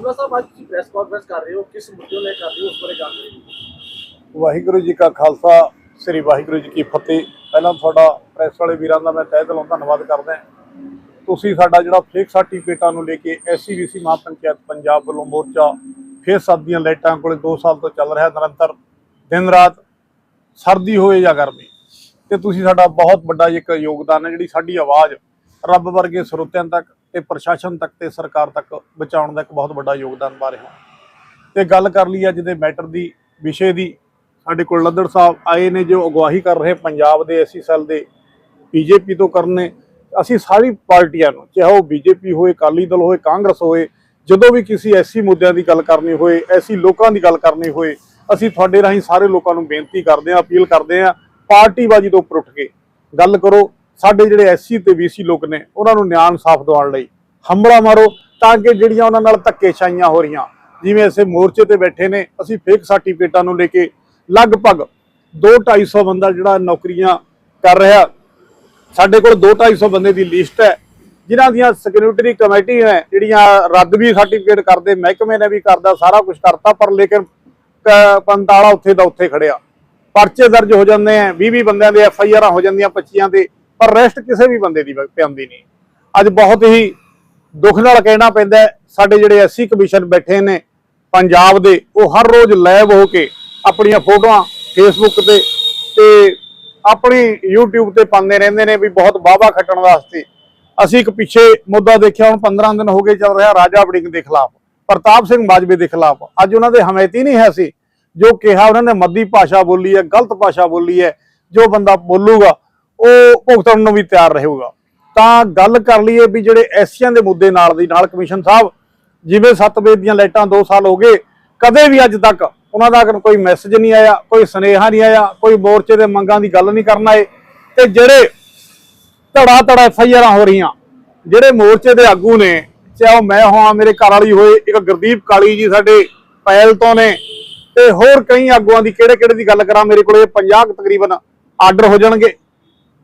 ਜੁਮਲਾ ਸਾਹਿਬ, ਅੱਜ ਤੁਸੀਂ press conference ਕਰ ਰਹੇ ਹੋ, ਕਿਸ ਮੁੱਦੇ ਨੂੰ ਲੈ ਕਰ ਰਹੇ ਹੋ, ਉਸ ਬਾਰੇ ਜਾਣਕਾਰੀ ਦਿਓ ਵਾਹਿਗੁਰੂ ਜੀ ਕਾ ਖਾਲਸਾ, ਸ੍ਰੀ ਵਾਹਿਗੁਰੂ ਜੀ ਕੀ ਫਤਿਹ। ਪਹਿਲਾਂ ਤੁਹਾਡਾ ਪ੍ਰੈਸ ਵਾਲੇ ਵੀਰਾਂ ਦਾ ਮੈਂ ਤਹਿ ਦਿਲੋਂ ਧੰਨਵਾਦ ਕਰਦਾ ਤੁਸੀਂ ਸਾਡਾ ਜਿਹੜਾ ਫੇਕ ਸਰਟੀਫਿਕੇਟਾਂ ਨੂੰ ਲੈ ਕੇ ਐਸਸੀਬੀਸੀ ਮਹਾਪੰਚਾਇਤ ਪੰਜਾਬ ਵੱਲੋਂ ਮੋਰਚਾ, ਫੇਰ ਸੱਤ ਦੀਆਂ ਲਾਈਟਾਂ ਕੋਲੇ 2 ਸਾਲ ਤੋਂ ਚੱਲ ਰਿਹਾ ਨਿਰੰਤਰ, ਦਿਨ ਰਾਤ ਸਰਦੀ ਹੋਏ ਜਾਂ ਗਰਮੀ। ਤੇ ਤੁਸੀਂ ਸਾਡਾ ਬਹੁਤ ਵੱਡਾ ਇੱਕ ਯੋਗਦਾਨ ਹੈ, ਜਿਹੜੀ ਸਾਡੀ ਆਵਾਜ਼ ਰੱਬ ਵਰਗੇ ਸਰੋਤਿਆਂ ਤੱਕ ਤੇ ਪ੍ਰਸ਼ਾਸਨ ਤੱਕ ਤੇ ਸਰਕਾਰ ਤੱਕ ਬਚਾਉਣ ਦਾ ਇੱਕ ਬਹੁਤ ਵੱਡਾ ਯੋਗਦਾਨ ਪਾ ਰਹੇ। ਹੋ ਤੇ ਗੱਲ ਕਰ ਲਈ ਅੱਜ ਦੇ ਮੈਟਰ ਦੀ, ਵਿਸ਼ੇ ਦੀ, ਸਾਡੇ ਕੋਲ ਲੱਦੜ ਸਾਹਿਬ ਆਏ ਨੇ ਜੋ ਅਗਵਾਈ ਕਰ ਰਹੇ ਪੰਜਾਬ ਦੇ ਐਸੀ ਸੈੱਲ ਦੇ ਬੀਜੇਪੀ ਤੋਂ ਕਰਨੇ ਅਸੀਂ ਸਾਰੀ ਪਾਰਟੀਆਂ ਨੂੰ, ਚਾਹੇ ਉਹ ਬੀਜੇਪੀ ਹੋਏ, ਅਕਾਲੀ ਦਲ ਹੋਏ, ਕਾਂਗਰਸ ਹੋਏ, ਜਦੋਂ ਵੀ ਕਿਸੇ ਐਸੀ ਮੁੱਦਿਆਂ ਦੀ ਗੱਲ ਕਰਨੀ ਹੋਏ, ਐਸੀ ਲੋਕਾਂ ਦੀ ਗੱਲ ਕਰਨੀ ਹੋਏ, ਅਸੀਂ ਤੁਹਾਡੇ ਰਾਹੀਂ ਸਾਰੇ ਲੋਕਾਂ ਨੂੰ ਬੇਨਤੀ ਕਰਦੇ ਹਾਂ, ਅਪੀਲ ਕਰਦੇ ਹਾਂ, ਪਾਰਟੀਬਾਜ਼ੀ ਤੋਂ ਉੱਪਰ ਉੱਠ ਕੇ ਗੱਲ ਕਰੋ। ਸਾਡੇ ਜਿਹੜੇ ਐਸਸੀ ਤੇ ਬੀਸੀ ਲੋਕ ਨੇ, ਉਹਨਾਂ ਨੂੰ ਨਿਆਂ ਇਨਸਾਫ ਦਿਵਾਉਣ ਲਈ ਹੰਬਲਾ ਮਾਰੋ ਤਾਂ ਕਿ ਜਿਹੜੀਆਂ ਉਹਨਾਂ ਨਾਲ ਧੱਕੇਸ਼ਾਹੀਆਂ ਹੋ ਰਹੀਆਂ, ਜਿਵੇਂ ਐਸੇ ਮੋਰਚੇ ਤੇ ਬੈਠੇ ਨੇ, ਅਸੀਂ ਫੇਕ ਸਰਟੀਫਿਕੇਟਾਂ ਨੂੰ ਲੈ ਕੇ ਲਗਭਗ 2-250 ਬੰਦਾ ਜਿਹੜਾ ਨੌਕਰੀਆਂ ਕਰ ਰਿਹਾ, ਸਾਡੇ ਕੋਲ 2-250 ਬੰਦੇ ਦੀ ਲਿਸਟ ਹੈ, ਜਿਨ੍ਹਾਂ ਦੀਆਂ ਸਿਕਿਉਰਿਟੀ ਕਮੇਟੀ ਹੈ, ਜਿਹੜੀਆਂ ਰੱਦ ਵੀ ਸਰਟੀਫਿਕੇਟ ਕਰਦੇ, ਮਹਿਕਮੇ ਨੇ ਵੀ ਕਰਦਾ, ਸਾਰਾ ਕੁਝ ਕਰਤਾ, ਪਰ ਲੇਕਿਨ ਪੰਤਾਲਾ ਉੱਥੇ ਦਾ ਉੱਥੇ ਖੜਿਆ ਪਰਚੇ ਦਰਜ ਹੋ ਜਾਂਦੇ ਆ 20-20 ਬੰਦਿਆਂ ਦੇ ਐਫ ਆਈ ਆਰਾਂ ਹੋ ਜਾਂਦੀਆਂ 25 ਦੇ। ਪਰ ਰੈਸਟ ਕਿਸੇ ਵੀ ਬੰਦੇ ਦੀ ਪੈਂਦੀ ਨਹੀਂ। ਅੱਜ ਬਹੁਤ ਹੀ ਦੁੱਖ ਨਾਲ ਕਹਿਣਾ ਪੈਂਦਾ ਸਾਡੇ ਜਿਹੜੇ ਐਸਸੀ ਕਮਿਸ਼ਨ ਬੈਠੇ ਨੇ ਪੰਜਾਬ ਦੇ, ਉਹ ਹਰ ਰੋਜ਼ ਲਾਈਵ ਹੋ ਕੇ ਆਪਣੀਆਂ ਫੋਟੋਆਂ ਫੇਸਬੁੱਕ ਤੇ ਤੇ ਆਪਣੀ YouTube ਤੇ ਪਾਉਂਦੇ ਰਹਿੰਦੇ ਨੇ ਵੀ ਬਹੁਤ ਵਾਹਵਾ ਖੱਟਣ ਵਾਸਤੇ। ਅਸੀਂ ਇੱਕ ਪਿੱਛੇ ਮੁੱਦਾ ਦੇਖਿਆ, ਹੁਣ 15 ਦਿਨ ਹੋ ਗਏ ਚੱਲ ਰਿਹਾ ਰਾਜਾ ਵੜਿੰਗ ਦੇ ਖਿਲਾਫ, ਪ੍ਰਤਾਪ ਸਿੰਘ ਬਾਜਵੇ ਦੇ ਖਿਲਾਫ। ਅੱਜ ਉਹਨਾਂ ਦੇ ਹਮਾਇਤੀ ਨਹੀਂ ਹੈ ਸੀ ਜੋ ਕਿਹਾ ਉਹਨਾਂ ਨੇ ਮੱਦੀ ਭਾਸ਼ਾ ਬੋਲੀ ਹੈ, ਗਲਤ ਭਾਸ਼ਾ ਬੋਲੀ ਹੈ, ਜੋ ਬੰਦਾ ਬੋਲੂਗਾ ਉਹ ਭੁਗਤਣ ਨੂੰ ਵੀ ਤਿਆਰ ਰਹੇਗਾ। ਤਾਂ ਗੱਲ ਕਰ ਲਈਏ ਵੀ ਜਿਹੜੇ ਐਸੀਆਂ ਦੇ ਮੁੱਦੇ ਨਾਲ ਦੀ ਨਾਲ ਕਮਿਸ਼ਨ ਸਾਹਿਬ, ਜਿਵੇਂ ਸੱਤ ਵਜੇ ਦੀਆਂ ਲਾਈਟਾਂ 2 ਸਾਲ ਹੋ ਗਏ, ਕਦੇ ਵੀ ਅੱਜ ਤੱਕ ਉਹਨਾਂ ਦਾ ਕੋਈ ਮੈਸੇਜ ਨਹੀਂ ਆਇਆ, ਕੋਈ ਸੁਨੇਹਾ ਨਹੀਂ ਆਇਆ, ਕੋਈ ਮੋਰਚੇ ਦੇ ਮੰਗਾਂ ਦੀ ਗੱਲ ਨਹੀਂ ਕਰਨ ਆਏ, ਤੇ ਜਿਹੜੇ ਧੜਾ ਧੜਾ ਐਫ ਆਈ ਆਰਾਂ ਹੋ ਰਹੀਆਂ, ਜਿਹੜੇ ਮੋਰਚੇ ਦੇ ਆਗੂ ਨੇ, ਚਾਹੇ ਉਹ ਮੈਂ ਹਾਂ ਮੇਰੇ ਘਰ ਵਾਲੀ ਹੋਏ, ਇੱਕ ਗੁਰਦੀਪ ਕਾਲੀ ਜੀ ਸਾਡੇ ਪੈਲ ਤੋਂ ਨੇ, ਤੇ ਹੋਰ ਕਈ ਆਗੂਆਂ ਦੀ ਕਿਹੜੇ ਕਿਹੜੇ ਦੀ ਗੱਲ ਕਰਾਂ, ਮੇਰੇ ਕੋਲੇ 50 ਕੁ ਤਕਰੀਬਨ ਆਰਡਰ ਹੋ ਜਾਣਗੇ।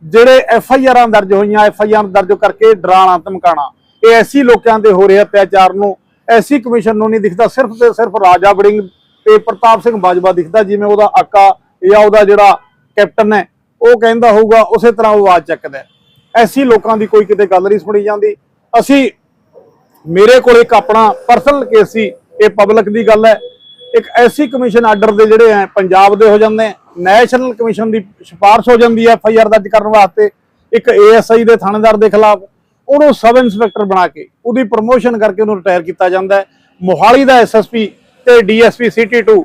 ਜਿਹੜੇ ਐਫ ਆਈ ਆਰਾਂ ਦਰਜ ਹੋਈਆਂ ਐਫ ਆਈ ਆਰ ਦਰਜ ਕਰਕੇ ਡਰਾਣਾ, ਧਮਕਾਣਾ, ਇਹ ਐਸੀ ਲੋਕਾਂ ਦੇ ਹੋ ਰਿਹਾ ਅਤਿਆਚਾਰ ਨੂੰ, ਐਸੀ ਕਮਿਸ਼ਨ ਨੂੰ ਨਹੀਂ ਦਿਖਦਾ, ਸਿਰਫ ਤੇ ਸਿਰਫ ਰਾਜਾ ਵੜਿੰਗ ਤੇ ਪ੍ਰਤਾਪ ਸਿੰਘ ਬਾਜਵਾ ਦਿਖਦਾ, ਜਿਵੇਂ ਉਹਦਾ ਆਕਾ ਜਾਂ ਉਹਦਾ ਜਿਹੜਾ ਕੈਪਟਨ ਹੈ, ਉਹ ਕਹਿੰਦਾ ਹੋਊਗਾ, ਉਸੇ ਤਰ੍ਹਾਂ ਉਹ ਆਵਾਜ਼ ਚੱਕਦਾ ਐਸੀ ਲੋਕਾਂ ਦੀ ਕੋਈ ਕਿਤੇ ਗੱਲ ਨਹੀਂ ਸੁਣੀ ਜਾਂਦੀ। ਅਸੀਂ ਮੇਰੇ ਕੋਲ ਇੱਕ ਆਪਣਾ ਪਰਸਨਲ ਕੇਸ ਸੀ, ਇਹ ਪਬਲਿਕ ਦੀ ਗੱਲ ਹੈ। ਇੱਕ ਐਸੀ ਕਮਿਸ਼ਨ ਆਰਡਰ ਦੇ ਜਿਹੜੇ ਹੈ ਪੰਜਾਬ ਦੇ ਹੋ ਜਾਂਦੇ ਨੈਸ਼ਨਲ ਕਮਿਸ਼ਨ ਦੀ ਸਿਫਾਰਿਸ਼ ਹੋ ਜਾਂਦੀ ਹੈ ਐਫ ਆਈ ਆਰ ਦਰਜ ਕਰਨ ਵਾਸਤੇ, ਇੱਕ ਏਐਸਆਈ ਦੇ ਥਾਣੇਦਾਰ ਦੇ ਖਿਲਾਫ, ਉਹਨੂੰ ਸਬ ਇੰਸਪੈਕਟਰ ਬਣਾ ਕੇ, ਉਹਦੀ ਪ੍ਰਮੋਸ਼ਨ ਕਰਕੇ ਉਹਨੂੰ ਰਿਟਾਇਰ ਕੀਤਾ ਜਾਂਦਾ ਹੈ। ਮੋਹਾਲੀ ਦਾ ਐਸਐਸਪੀ ਤੇ ਡੀਐਸਪੀ ਸਿਟੀ 2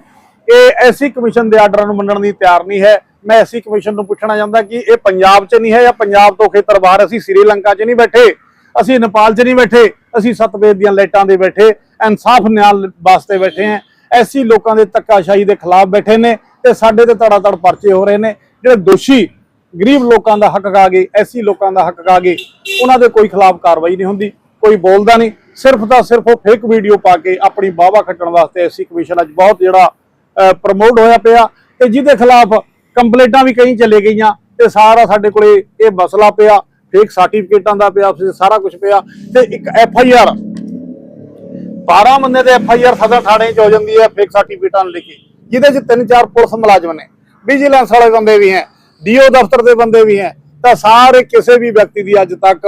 ਇਹ ਐਸੀ ਕਮਿਸ਼ਨ ਦੇ ਆਰਡਰਾਂ ਨੂੰ ਮੰਨਣ ਦੀ ਤਿਆਰ ਨਹੀਂ ਹੈ। ਮੈਂ ਐਸੀ ਕਮਿਸ਼ਨ ਨੂੰ ਪੁੱਛਣਾ ਚਾਹੁੰਦਾ ਕਿ ਇਹ ਪੰਜਾਬ 'ਚ ਨਹੀਂ ਹੈ ਜਾਂ ਪੰਜਾਬ ਤੋਂ ਖੇਤਰ ਬਾਹਰ ਅਸੀਂ ਸ੍ਰੀਲੰਕਾ 'ਚ ਨਹੀਂ ਬੈਠੇ? ਅਸੀਂ ਨੇਪਾਲ 'ਚ ਨਹੀਂ ਬੈਠੇ? ਅਸੀਂ ਸਤਵੇਦ ਦੀਆਂ ਲਾਈਟਾਂ ਦੇ ਬੈਠੇ, ਇਨਸਾਫ ਨਿਆਂ ਵਾਸਤੇ ਬੈਠੇ ਹਾਂ। ਐਸੀ ਲੋਕਾਂ ਦੇ ਧੱਕਾਸ਼ਾਹੀ ਦੇ ਖਿਲਾਫ ਬੈਠੇ ਨੇ ਤੇ ਸਾਡੇ ਤੇ ਧੜਾ ਧੜ ਪਰਚੇ ਹੋ ਰਹੇ ਨੇ। ਜਿਹੜੇ ਦੋਸ਼ੀ ਗਰੀਬ ਲੋਕਾਂ ਦਾ ਹੱਕ ਖਾ ਗਏ, ਐਸੀ ਲੋਕਾਂ ਦਾ ਹੱਕ ਖਾ ਗਏ, ਉਹਨਾਂ ਦੇ ਕੋਈ ਖਿਲਾਫ ਕਾਰਵਾਈ ਨਹੀਂ ਹੁੰਦੀ, ਕੋਈ ਬੋਲਦਾ ਨਹੀਂ। ਸਿਰਫ ਤਾਂ ਸਿਰਫ ਉਹ ਫੇਕ ਵੀਡੀਓ ਪਾ ਕੇ ਆਪਣੀ ਵਾਹਵਾ ਖੱਟਣ ਵਾਸਤੇ ਐਸੀ ਕਮਿਸ਼ਨ ਅੱਜ ਬਹੁਤ ਜਿਹੜਾ ਪ੍ਰਮੋਟ ਹੋਇਆ ਪਿਆ ਤੇ ਜਿਹਦੇ ਖਿਲਾਫ ਕੰਪਲੇਂਟਾਂ ਵੀ ਕਈ ਚਲੇ ਗਈਆਂ ਤੇ ਸਾਰਾ ਸਾਡੇ ਕੋਲੇ ਇਹ ਮਸਲਾ ਪਿਆ ਫੇਕ ਸਰਟੀਫਿਕੇਟਾਂ ਦਾ ਪਿਆ, ਸਾਰਾ ਕੁਝ ਪਿਆ ਤੇ ਇੱਕ ਐਫ ਆਈ ਆਰ 12 ਬੰਦੇ ਤੇ ਐਫ ਆਈ ਆਰ ਸਦਰ ਥਾਣੇ 'ਚ ਹੋ ਜਾਂਦੀ ਹੈ ਫੇਕ ਸਰਟੀਫਿਕੇਟਾਂ ਨੂੰ ਲੈ ਜਿਹਦੇ 'ਚ ਤਿੰਨ ਚਾਰ ਪੁਲਿਸ ਮੁਲਾਜ਼ਮ ਨੇ। ਵਿਜੀਲੈਂਸ ਵਾਲੇ ਬੰਦੇ ਵੀ ਹੈ ਡੀਓ ਦਫ਼ਤਰ ਦੇ ਬੰਦੇ ਵੀ ਹੈ। ਤਾਂ ਸਾਰੇ ਕਿਸੇ ਵੀ ਵਿਅਕਤੀ ਦੀ ਅੱਜ ਤੱਕ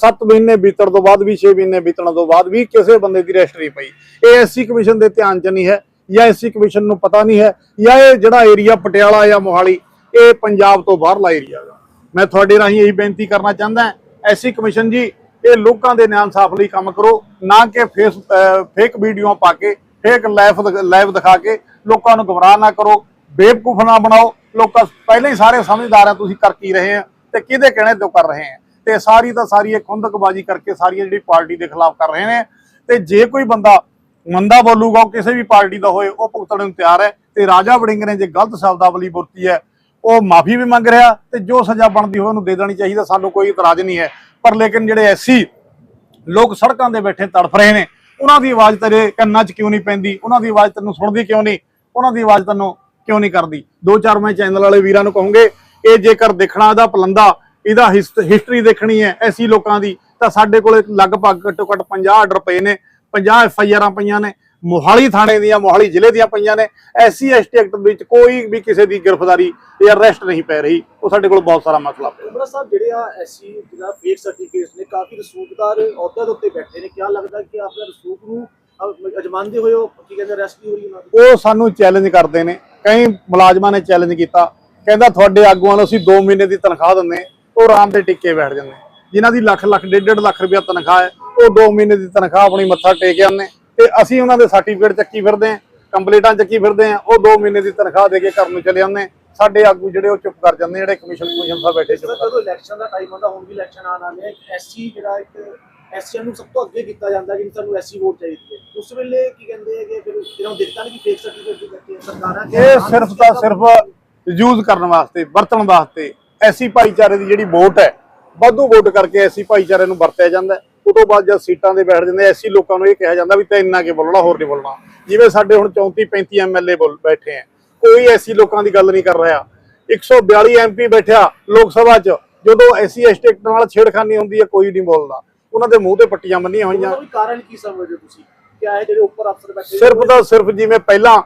7 ਮਹੀਨੇ ਬੀਤਣ ਤੋਂ ਬਾਅਦ ਵੀ 6 ਮਹੀਨੇ ਬੀਤਣ ਤੋਂ ਬਾਅਦ ਵੀ ਕਿਸੇ ਬੰਦੇ ਦੀ ਰਜਿਸਟਰੀ ਪਈ। ਇਹ ਐਸਸੀ ਕਮਿਸ਼ਨ ਦੇ ਧਿਆਨ 'ਚ ਨਹੀਂ ਹੈ ਜਾਂ ਐਸਸੀ ਕਮਿਸ਼ਨ ਨੂੰ ਪਤਾ ਨਹੀਂ ਹੈ ਜਾਂ ਇਹ ਜਿਹੜਾ ਏਰੀਆ ਪਟਿਆਲਾ ਜਾਂ ਮੋਹਾਲੀ, ਇਹ ਪੰਜਾਬ ਤੋਂ ਬਾਹਰਲਾ ਏਰੀਆ ਹੈ ਮੈਂ ਤੁਹਾਡੇ ਰਾਹੀਂ ਇਹੀ ਬੇਨਤੀ ਕਰਨਾ ਚਾਹੁੰਦਾ ਐਸਸੀ ਕਮਿਸ਼ਨ ਜੀ ਇਹ ਲੋਕਾਂ ਦੇ ਨਿਆਂ ਇਨਸਾਫ ਲਈ ਕੰਮ ਕਰੋ, ਨਾ ਕਿ ਫੇਸ ਫੇਕ ਵੀਡੀਓ ਪਾ ਕੇ ਫੇਕ ਲਾਈਵ ਲਾਈਵ ਦਿਖਾ ਕੇ ਲੋਕਾਂ ਨੂੰ ਗੁੰਮਰਾਹ ਨਾ ਕਰੋ, ਬੇਵਕੂਫ ਨਾ ਬਣਾਓ। ਲੋਕਾਂ ਪਹਿਲਾਂ ਹੀ ਸਾਰੇ ਸਮਝਦਾਰ ਆ, ਤੁਸੀਂ ਕਰ ਕੀ ਰਹੇ ਆ ਤੇ ਕਿਹਦੇ ਕਹਿਣੇ ਤੋਂ ਕਰ ਰਹੇ ਆ? ਤੇ ਸਾਰੀ ਤਾਂ ਸਾਰੀ ਇਹ ਖੁੰਦਕਬਾਜ਼ੀ ਕਰਕੇ ਸਾਰੀਆਂ ਜਿਹੜੀ ਪਾਰਟੀ ਦੇ ਖਿਲਾਫ ਕਰ ਰਹੇ ਨੇ। ਤੇ ਜੇ ਕੋਈ ਬੰਦਾ ਮੰਦਾ ਬੋਲੂਗਾ, ਉਹ ਕਿਸੇ ਵੀ ਪਾਰਟੀ ਦਾ ਹੋਏ, ਉਹ ਭੁਗਤਣ ਨੂੰ ਤਿਆਰ ਹੈ। ਤੇ ਰਾਜਾ ਵੜਿੰਗ ਨੇ ਜੇ ਗਲਤ ਸ਼ਬਦਾਵਲੀ ਵਰਤੀ ਹੈ, ਉਹ ਮਾਫੀ ਵੀ ਮੰਗ ਰਿਹਾ ਤੇ ਜੋ ਸਜ਼ਾ ਬਣਦੀ ਹੋਵੇ ਉਹਨੂੰ ਦੇ ਦੇਣੀ ਚਾਹੀਦਾ ਸਾਨੂੰ ਕੋਈ ਇਤਰਾਜ਼ ਨਹੀਂ ਹੈ। ਪਰ ਲੇਕਿਨ ਜਿਹੜੇ ਐਸੀ ਲੋਕ ਸੜਕਾਂ ਦੇ ਬੈਠੇ ਤੜਫ ਰਹੇ ਨੇ, ਉਹਨਾਂ ਦੀ ਆਵਾਜ਼ ਤੇਰੇ ਕੰਨਾਂ 'ਚ ਕਿਉਂ ਨਹੀਂ ਪੈਂਦੀ? ਉਹਨਾਂ ਦੀ ਆਵਾਜ਼ ਤੈਨੂੰ ਸੁਣਦੀ ਕਿਉਂ ਨਹੀਂ? ਉਹਨਾਂ ਦੀ ਆਵਾਜ਼ ਤੈਨੂੰ ਕਿਉਂ ਨਹੀਂ ਕਰਦੀ? ਦੋ ਚਾਰ ਮੈਂ ਚੈਨਲ ਵਾਲੇ ਵੀਰਾਂ ਨੂੰ ਕਹੂੰਗੇ, ਇਹ ਜੇਕਰ ਦੇਖਣਾ ਇਹਦਾ ਪਲੰਦਾ, ਇਹਦਾ ਹਿਸਟਰੀ ਦੇਖਣੀ ਹੈ ਐਸੀ ਲੋਕਾਂ ਦੀ, ਤਾਂ ਸਾਡੇ ਕੋਲੇ ਲਗਭਗ ਘੱਟੋ ਘੱਟ 50 ਆਰਡਰ ਪਏ ਨੇ 50 ਐਫ ਆਈ ਆਰਾਂ ਪਈਆਂ ਨੇ। ਮੋਹਾਲੀ ਥਾਣੇ ਦੀਆਂ ਮੋਹਾਲੀ ਜ਼ਿਲ੍ਹੇ ਦੀਆਂ ਪਈਆਂ ਨੇ। ਐਸਸੀ ਐਸਟੀ ਐਕਟ ਵਿੱਚ ਕੋਈ ਵੀ ਕਿਸੇ ਦੀ ਗ੍ਰਿਫਤਾਰੀ ਜਾਂ ਅਰੈਸਟ ਨਹੀਂ ਪੈ ਰਹੀ। ਉਹ ਸਾਡੇ ਕੋਲ ਬਹੁਤ ਸਾਰਾ ਮਸਲਾ ਪਿਆ। ਉਮਰਾ ਸਾਹਿਬ ਜਿਹੜੇ ਆ ਐਸੀ ਜਿਹੜਾ ਫੇਕ ਸਰਟੀਫਿਕੇਟਸ ਨੇ ਕਾਫੀ ਰਸੂਖਦਾਰ ਅਹੁਦਿਆਂ ਦੇ ਉੱਤੇ ਬੈਠੇ ਨੇ। ਕਿਆ ਲੱਗਦਾ ਕਿ ਆਪਣੇ ਰਸੂਖ ਨੂੰ ਅਜਮਾਨਦੇ ਹੋਏ ਉਹ ਕੀ ਕਹਿੰਦੇ ਅਰੈਸਟ ਨਹੀਂ ਹੋ ਰਹੀ ਉਹਨਾਂ ਦੀ? ਉਹ ਸਾਨੂੰ ਚੈਲੰਜ ਕਰਦੇ ਨੇ। ਕਈ ਮੁਲਾਜ਼ਮਾਂ ਨੇ ਚੈਲੰਜ ਕੀਤਾ। ਕਹਿੰਦਾ ਤੁਹਾਡੇ ਆਗੂਆਂ ਨੂੰ ਅਸੀਂ 2 ਮਹੀਨੇ ਦੀ ਤਨਖਾਹ ਦਿੰਦੇ ਉਹ ਆਰਾਮ ਦੇ ਟਿੱਕੇ ਬੈਠ ਜਾਂਦੇ ਜਿਨ੍ਹਾਂ ਦੀ ਲੱਖ ਲੱਖ ਡੇਢ ਡੇਢ ਲੱਖ ਰੁਪਇਆ ਤਨਖਾਹ ਹੈ ਉਹ 2 ਮਹੀਨੇ ਦੀ ਤਨਖਾਹ ਆਪਣੀ ਮੱਥਾ ਟੇਕ ਆਉਂਦੇ ਤੇ ਅਸੀਂ ਉਹਨਾਂ ਦੇ ਸਰਟੀਫਿਕੇਟ ਚੱਕੀ ਫਿਰਦੇ ਆਂ ਕੰਪਲੀਟਾਂ ਚੱਕੀ ਫਿਰਦੇ ਆਂ ਉਹ 2 ਮਹੀਨੇ ਦੀ ਤਨਖਾਹ ਦੇ ਕੇ ਘਰ ਨੂੰ ਚਲੇ ਜਾਂਦੇ ਸਾਡੇ ਆਗੂ ਜਿਹੜੇ ਉਹ ਚੁੱਪ ਕਰ ਜਾਂਦੇ ਜਿਹੜੇ ਕਮਿਸ਼ਨ ਕਮਿਸ਼ਨ ਸਾਹਿਬ ਬੈਠੇ ਚੁੱਪ ਜਦੋਂ ਇਲੈਕਸ਼ਨ ਦਾ ਟਾਈਮ ਆਉਂਦਾ ਹੁਣ ਵੀ ਇਲੈਕਸ਼ਨ ਆਉਣ ਵਾਲੇ ਆ ਐਸਸੀ ਜਿਹੜਾ ਇੱਕ ਐਸਸੀਆਂ ਨੂੰ ਸਭ ਤੋਂ ਅੱਗੇ ਕੀਤਾ ਜਾਂਦਾ ਕਿ ਸਾਨੂੰ ਐਸਸੀ ਵੋਟ ਚਾਹੀਦੀ ਹੈ ਉਸ ਵੇਲੇ ਕੀ ਕਹਿੰਦੇ ਹੈ ਕਿ ਫਿਰ ਇਹਨਾਂ ਦਿੱਤਾ ਨਹੀਂ ਕਿ ਫੇਕ ਸਰਟੀਫਿਕੇਟ ਦੀ ਸਰਕਾਰਾਂ ਇਹ ਸਿਰਫ ਤਾਂ ਸਿਰਫ ਯੂਜ਼ ਕਰਨ ਵਾਸਤੇ ਵਰਤਣ ਵਾਸਤੇ ਐਸੀ ਭਾਈਚਾਰੇ ਦੀ ਜਿਹੜੀ ਵੋਟ ਹੈ ਵਾਧੂ ਵੋਟ ਕਰਕੇ ਐਸੀ ਭਾਈਚਾਰੇ ਨੂੰ ਵਰਤਿਆ ਜਾਂਦਾ ਹੈ। ਉਹ ਤੋਂ ਬਾਅਦ ਜਦ ਸੀਟਾਂ ਦੇ ਬੈਠ ਜਾਂਦੇ ਐਸੀ ਲੋਕਾਂ ਨੂੰ ਇਹ ਕਿਹਾ ਜਾਂਦਾ ਵੀ ਤੇ ਇੰਨਾ ਕੇ ਬੋਲਣਾ ਹੋਰ ਨਹੀਂ ਬੋਲਣਾ। ਜਿਵੇਂ ਸਾਡੇ ਹੁਣ 34 35 ਐਮਐਲਏ ਬੈਠੇ ਆ ਕੋਈ ਐਸੀ ਲੋਕਾਂ ਦੀ ਗੱਲ ਨਹੀਂ ਕਰ ਰਿਹਾ। 142 ਐਮਪੀ ਬੈਠਿਆ ਲੋਕ ਸਭਾ 'ਚ ਜਦੋਂ ਐਸੀ ਐਸਟੀ ਨਾਲ ਛੇੜਖਾਨੀ ਹੁੰਦੀ ਹੈ ਕੋਈ ਨਹੀਂ ਬੋਲਦਾ। ਉਹਨਾਂ ਦੇ ਮੂੰਹ ਤੇ ਪੱਟੀਆਂ ਬੰਨੀਆਂ ਹੋਈਆਂ। ਕਾਰਨ ਕੀ ਸਮਝਦੇ ਤੁਸੀਂ? ਕਿਆ ਹੈ ਜਿਹੜੇ ਉੱਪਰ ਅਫਸਰ ਬੈਠੇ ਸਿਰਫ ਤਾਂ ਸਿਰਫ ਜਿਵੇਂ ਪਹਿਲਾਂ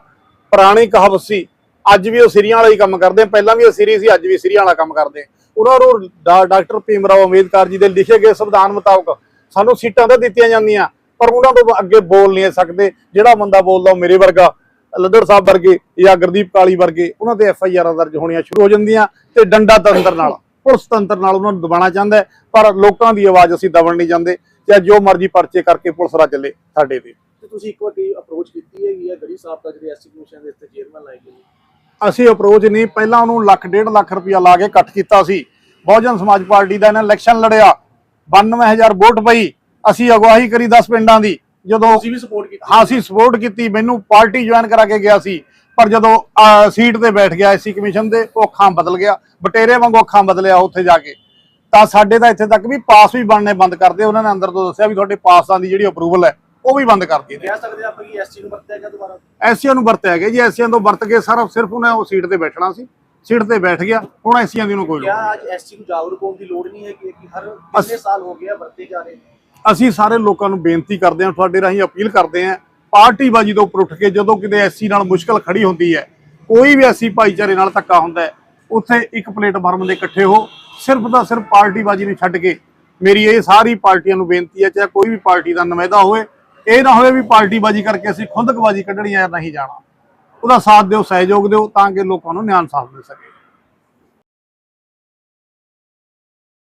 ਪੁਰਾਣੀ ਕਹਾਵਤ ਸੀ ਅੱਜ ਵੀ ਉਹ ਸਿਰੀਆਂ ਵਾਲਾ ਹੀ ਕੰਮ ਕਰਦੇ ਆ ਪਹਿਲਾਂ ਵੀ ਉਹ ਸਿਰੀ ਸੀ ਅੱਜ ਵੀ ਸਿਰੀਆਂ ਵਾਲਾ ਕੰਮ ਕਰਦੇ ਆ। ਉਹਨਾਂ ਨੂੰ ਡਾਕਟਰ ਭੀਮ ਰਾਓ ਅੰਬੇਦਕਰ ਜੀ ਦੇ ਲਿਖੇ ਗਏ ਸੰਵਿਧਾਨ ਮੁਤਾਬਕ ਸਾਨੂੰ ਸੀਟਾਂ ਤਾਂ ਦਿੱਤੀਆਂ ਜਾਂਦੀਆਂ ਪਰ ਉਹਨਾਂ ਤੋਂ ਅੱਗੇ ਬੋਲ ਨਹੀਂ ਸਕਦੇ। ਜਿਹੜਾ ਬੰਦਾ ਬੋਲਦਾ ਉਹ ਮੇਰੇ ਵਰਗਾ ਲੱਦੜ ਸਾਹਿਬ ਵਰਗੇ ਜਾਂ ਗੁਰਦੀਪ ਕਾਲੀ ਵਰਗੇ ਉਹਨਾਂ ਤੇ ਐਫ ਆਈ ਆਰਾਂ ਦਰਜ ਹੋਣੀਆਂ ਸ਼ੁਰੂ ਹੋ ਜਾਂਦੀਆਂ ਤੇ ਡੰਡਾ ਤੰਤਰ ਨਾਲ ਪੁਲਿਸ ਤੰਤਰ ਨਾਲ ਉਹਨਾਂ ਨੂੰ ਦਬਾਉਣਾ ਚਾਹੁੰਦਾ ਪਰ ਲੋਕਾਂ ਦੀ ਆਵਾਜ਼ ਅਸੀਂ ਦਬਣ ਨਹੀਂ ਜਾਂਦੇ ਜਾਂ ਜੋ ਮਰਜ਼ੀ ਪਰਚੇ ਕਰਕੇ ਪੁਲਿਸ ਰਾ ਚੱਲੇ ਸਾਡੇ ਤੇ। ਤੇ ਤੁਸੀਂ ਇੱਕ ਵਾਰੀ ਅਪਰੋਚ ਕੀਤੀ ਹੈਗੀ ਹੈ ਗੜੀ ਸਾਹਿਬ ਦਾ ਜਿਹੜੇ ਐਸਸੀ ਕਮਿਸ਼ਨ ਦੇ ਇੱਥੇ ਚੇਅਰਮੈਨ ਲਾਏ ਗਏ ਅਸੀਂ ਅਪਰੋਚ ਨਹੀਂ ਪਹਿਲਾਂ ਉਹਨੂੰ ਲੱਖ ਡੇਢ ਲੱਖ ਰੁਪਇਆ ਲਾ ਕੇ ਇਕੱਠ ਕੀਤਾ ਸੀ। ਬਹੁਜਨ ਸਮਾਜ ਪਾਰਟੀ ਦਾ ਇਹਨੇ ਇਲੈਕਸ਼ਨ ਲੜਿਆ। 92000 ਵੋਟ ਪਈ। ਅਸੀਂ ਅਗਵਾਈ ਕਰੀ 10 ਪਿੰਡਾਂ ਦੀ। ਜਦੋਂ ਤੁਸੀਂ ਵੀ ਸਪੋਰਟ ਕੀਤੀ। ਹਾਂ ਅਸੀਂ ਸਪੋਰਟ ਕੀਤੀ। ਮੈਨੂੰ ਪਾਰਟੀ ਜੁਆਇਨ ਕਰਾ ਕੇ ਗਿਆ ਸੀ। ਪਰ ਜਦੋਂ ਸੀਟ ਤੇ ਬੈਠ ਗਿਆ ਐਸਸੀ ਕਮਿਸ਼ਨ ਦੇ ਉਹ ਅੱਖਾਂ ਬਦਲ ਗਿਆ। ਬਟੇਰੇ ਵਾਂਗੂ ਅੱਖਾਂ ਬਦਲਿਆ ਉੱਥੇ ਜਾ ਕੇ। ਤਾਂ ਸਾਡੇ ਤਾਂ ਇੱਥੇ ਤੱਕ ਵੀ ਪਾਸ ਵੀ ਬਣਨੇ ਬੰਦ ਕਰਦੇ ਉਹਨਾਂ ਨੇ ਅੰਦਰ ਤੋਂ ਦੱਸਿਆ ਵੀ ਤੁਹਾਡੇ ਪਾਸਾਂ ਦੀ ਜਿਹੜੀ ਅਪਰੂਵਲ ਹੈ ਉਹ ਵੀ ਬੰਦ ਕਰਤੀ ਨੇ ਕਹਿ ਸਕਦੇ ਆਪਾਂ ਕਿ ਐਸਸੀ ਨੂੰ ਵਰਤਿਆ ਗਿਆ ਦੁਬਾਰਾ? ਐਸੀਆਂ ਨੂੰ ਵਰਤਿਆ ਗਿਆ ਜੀ। ਐਸੀਆਂ ਤੋਂ ਵਰਤ ਕੇ ਸਾਰਾ ਸਿਰਫ ਉਹਨੇ ਉਹ ਸੀਟ ਤੇ ਬੈਠਣਾ ਸੀ। ਸੀਟ ਤੇ ਬੈਠ ਗਿਆ ਹੁਣ ਐਸੀਆਂ ਦੀ ਉਹਨੂੰ ਕੋਈ ਲੋੜ ਕਿਆ ਅੱਜ ਐਸਸੀ ਨੂੰ ਜਾਗਰੂਕ ਹੋਣ ਦੀ ਲੋੜ ਨਹੀਂ ਹੈ ਕਿ ਕਿ ਹਰ ਕਿੰਨੇ ਸਾਲ ਹੋ ਗਏ ਆ ਵਰਤੇ ਜਾ ਰਹੇ ਨੇ? ਅਸੀਂ ਸਾਰੇ ਲੋਕਾਂ ਨੂੰ ਬੇਨਤੀ ਕਰਦੇ ਹਾਂ ਤੁਹਾਡੇ ਰਾਹੀਂ ਅਪੀਲ ਕਰਦੇ ਹਾਂ ਪਾਰਟੀਬਾਜ਼ੀ ਤੋਂ ਉੱਪਰ ਉੱਠ ਕੇ ਜਦੋਂ ਕਿਤੇ ਐਸੀ ਨਾਲ ਮੁਸ਼ਕਲ ਖੜੀ ਹੁੰਦੀ ਹੈ ਕੋਈ ਵੀ ਐਸੀ ਭਾਈਚਾਰੇ ਨਾਲ ਧੱਕਾ ਹੁੰਦਾ ਹੈ ਉੱਥੇ ਇੱਕ ਪਲੇਟਫਾਰਮ ਦੇ ਇਕੱਠੇ ਹੋ ਸਿਰਫ ਤਾਂ ਸਿਰਫ ਪਾਰਟੀਬਾਜ਼ੀ ਨੂੰ ਛੱਡ ਕੇ ਮੇਰੀ ਇਹ ਸਾਰੀ ਪਾਰਟੀਆਂ ਨੂੰ ਬੇਨਤੀ ਹੈ ਚਾਹੇ ਕੋਈ ਵੀ ਪਾਰਟੀ ਦਾ ਨੁਮਾਇੰਦਾ ਹੋਵੇ ਇਹ ਨਾ ਹੋਵੇ ਵੀ ਪਾਰਟੀਬਾਜ਼ੀ ਕਰਕੇ ਅਸੀਂ ਖੁੰਦਕਬਾਜ਼ੀ ਕੱਢਣੀ ਹੈ ਨਹੀਂ ਜਾਣਾ। ਉਹਦਾ ਸਾਥ ਦਿਓ ਸਹਿਯੋਗ ਦਿਓ ਤਾਂ ਕਿ ਲੋਕਾਂ ਨੂੰ ਨਿਆਂ ਸਾਫ਼ ਮਿਲ ਸਕੇ।